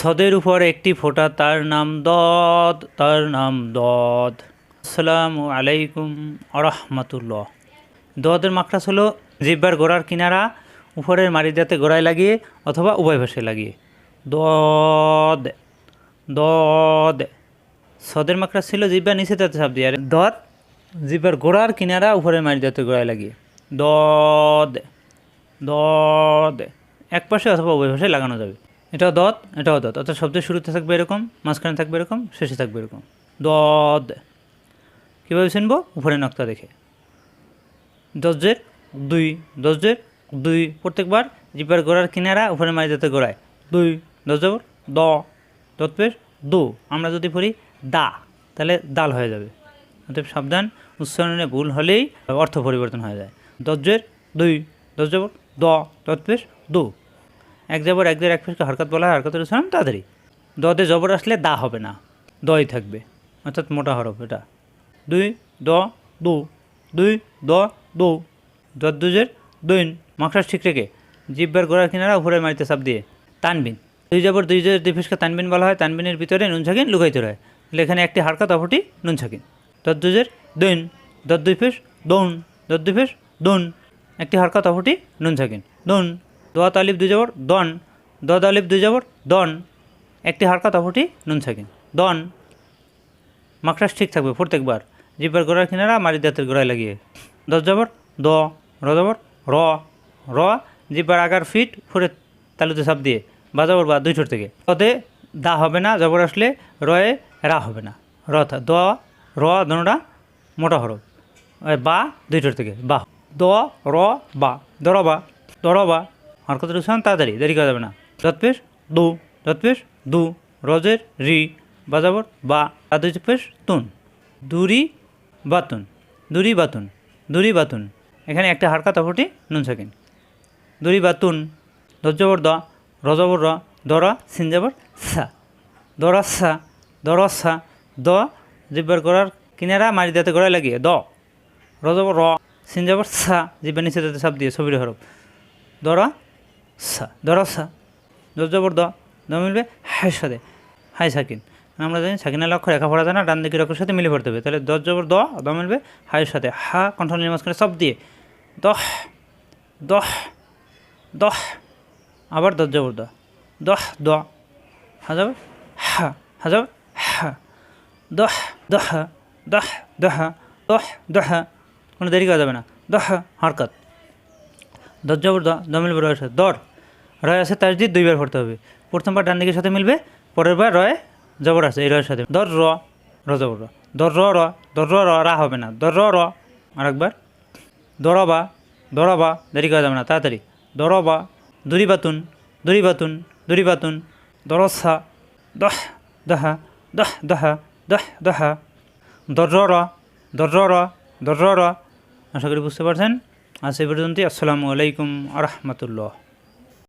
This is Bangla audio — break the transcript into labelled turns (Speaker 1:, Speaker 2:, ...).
Speaker 1: সদের উপর একটি ফোঁটা, তার নাম দদ, তার নাম দদ। আসসালামু আলাইকুম আরহামাতুল্লাহ। দদের মাকড়াস হলো জিব্বার গোড়ার কিনারা, উপরের মারিদাতে গোড়ায় লাগিয়ে অথবা উভয় ভাষায় লাগিয়ে। দদ দদ। সদের মাকড়া ছিল জিব্বার নিচে তাতে চাপ দিয়ে, আর দদ জিব্বার গোড়ার কিনারা, উপরের মারিদাতে গোড়ায় লাগিয়ে। দদ দদ। এক পাশে অথবা উভয় ভাষায় লাগানো যাবে। এটাও দত এটাও দত। অর্থাৎ শব্দের শুরুতে থাকবে এরকম, মাঝখানে থাকবে এরকম, শেষে থাকবে এরকম। দদ কীভাবে চিনবো? উপরে নক্তা দেখে। দশের দুই দশের দুই। প্রত্যেকবার জিপার গোড়ার কিনারা উপরে মারি যাতে গোড়ায়। দুই দশ জবর দ দত পেশ দু। আমরা যদি পড়ি দা, তাহলে দাল হয়ে যাবে। অতএব সাবধান, উচ্চারণে ভুল হলেই অর্থ পরিবর্তন হয়ে যায়। দশের দুই দশ জবর দ দত পেশ দু। এক জবর এক দের এক পেশকে হরকত বলা হয়, হরকতের উচ্চারণ তাড়াতাড়ি। দতে জবর আসলে দা হবে না, দই থাকবে, অর্থাৎ মোটা হরফ এটা। দুই, দ, দু, দুই, দ, দু দত দুজের দুইন মাকড়াস ঠিক রেখে জিব্বার গোড়ার কিনারা উপরে মারিতে চাপ দিয়ে তানবিন। দুই জবর, দুই জের দুই ফেসকে তানবিন বলা হয়, তানবিনের ভিতরে নুন ছাকিন লুকাইতে রয় তাহলে এখানে একটি হারকাত, অপরটি নুন ছাকিন। দত দুজের দুইন দত দুই ফেস দৌন দত দুই ফেস দুন। একটি হারকাত, অপরটি নুন ছাকিন। দুন দোয়াত আলিফ দুই জবর, দন দদ আলিফ দুই জবর, দন। একটি হারকাত অপরটি নুন ছাকিন দন মাকড়াস ঠিক থাকবে প্রত্যেকবার। জিব্বার গোড়ার কিনারা মারি দাঁতের গোড়ায় লাগিয়ে। দশ জবর, দ, র জবর, র র। জিব্বার আগার ফিট ফুরে তালুতে সাপ দিয়ে বা জবর বা দুই ঠোঁট থেকে। পদে দা হবে না, জবর আসলে রয়ে রা হবে না। র দ, র দনোটা মোটা হরফ। বা দুই ঠোঁট থেকে, বা। দ, র, বা। দরবা দরবা হরকতের উচ্চারণ তাড়াতাড়ি, দেরি করা যাবে না। দৎপেশ দু। দৎপেশ দু। রজের, রি। বাজাবর, বা। পেশ তুন। দুরি, বাতুন। দুরি বাতুন। দুরি, বাতুন। এখানে একটা হারকাত অপরটি নুন সাকিন দুরি, বাতুন। দজ্জবর দ। রজবর, র। দরা সিনজাবর, সা। দরাসা দরসা দ। জিব্বার করার কিনারা মারি দাতে গড়ায় লাগিয়ে, দ। রজবর, র। সিনজাবর, সা। জিব্বার নিচে দাতে সাপ দিয়ে, ছবির হরফ। দরা সা দরসা দজ্জবর দ মিলবে হাই সাথে হাই সাকিন। আমরা জানি সাকিনের লক্ষ্য রেখা পড়া যায় না, ডান দিকের অক্ষরের সাথে মিলে পড়তে হবে। তাহলে দশ জবর দ দ মিলবে হাইয়ের সাথে হা কণ্ঠনীর মাঝখানে সব দিয়ে। দহ দহ দহ। আবার দশ জবর দ দহ, দ। হাজাব হা হাজাব হা। দহ দহ দহ দহ দহ দহ। কোনো দেরি করা যাবে না। দহ, হরকত। দশ জবর দ দ মিলবে রয়ের দর। রয় আছে তার দিয়ে দুইবার পড়তে হবে। প্রথমবার ডান দিকের সাথে মিলবে পরের বার রয় জবর আছে, এই রয়ের সাথে। দর র র জবর র। দর র দর র র হবে না। দর র র, আরেকবার। দরবা দরবা দেরি করা যাবে না, তাড়াতাড়ি। দরবা দুরি বাতুন দুরি বাতুন দুরি বাতুন। দরসা দহ, দহা দহ দহা দহ, দহা। র দর র আশা করি বুঝতে পারছেন। আজ এই পর্যন্ত আসসালামু আলাইকুম আ রহমতুল্লাহ।